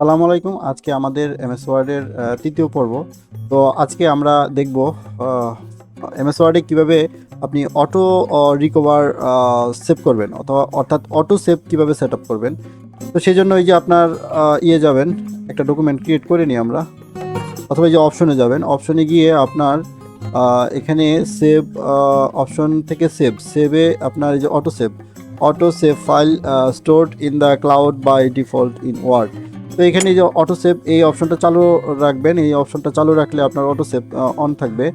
সালাম আলাইকুম। আজকে আমাদের এমএস ওয়ার্ডের তৃতীয় পর্ব। তো আজকে আমরা দেখব এমএস ওয়ার্ডে কীভাবে আপনি অটো রিকভার সেভ করবেন অথবা অর্থাৎ অটো সেভ কীভাবে সেট আপ করবেন। তো সেই জন্য এই যে আপনার ইয়ে যাবেন, একটা ডকুমেন্ট ক্রিয়েট করে নিই আমরা। অথবা এই যে অপশনে যাবেন অপশনে গিয়ে আপনার এখানে সেভ অপশন থেকে সেভ সেভে আপনার এই যে auto save auto save file stored in the cloud by default in Word তো এখানে যে অটো সেভ এই অপশনটা চালু রাখবেন। এই অপশনটা চালু রাখলে আপনার অটো সেভ অন থাকবে।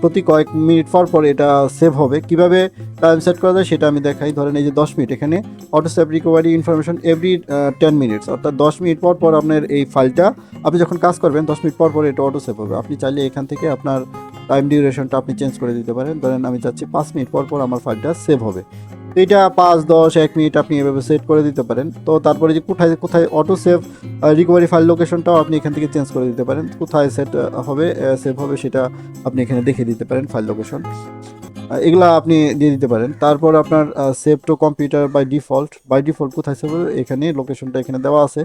প্রতি কয়েক মিনিট পর পর এটা সেভ হবে। কীভাবে টাইম সেট করা যায় সেটা আমি দেখাই। ধরেন এই যে দশ মিনিট, এখানে auto save recovery information every ten minutes অর্থাৎ দশ মিনিট পর পর আপনার এই ফাইলটা আপনি যখন কাজ করবেন, দশ মিনিট পর পর এটা অটো সেভ হবে। আপনি চাইলে এখান থেকে আপনার টাইম ডিউরেশনটা আপনি চেঞ্জ করে দিতে পারেন। ধরেন আমি চাচ্ছি পাঁচ মিনিট পর পর আমার ফাইলটা সেভ হবে। তো এটা পাঁচ, দশ, এক মিনিট আপনি এভাবে সেট করে দিতে পারেন। তো তারপরে যে কোথায় কোথায় অটো সেভ রিকভারি ফাইল লোকেশনটাও আপনি এখান থেকে চেঞ্জ করে দিতে পারেন। কোথায় সেট হবে সেভ হবে সেটা আপনি এখানে দেখে দিতে পারেন ফাইল লোকেশন এগুলা আপনি দিয়ে দিতে পারেন। তারপর আপনার save to computer by default by default কোথায় সেভ হবে? এখানে লোকেশনটা এখানে দেওয়া আছে।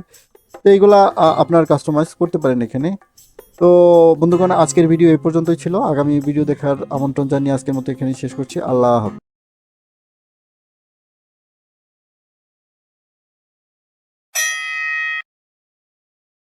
তো এইগুলা আপনার কাস্টমাইজ করতে পারেন এখানে। তো বন্ধুগণ, আজকের ভিডিও এই পর্যন্তই ছিল। আগামী ভিডিও দেখার আমন্ত্রণ জানিয়ে আজকের মতো এখানেই শেষ করছি। আল্লাহ হাফেজ।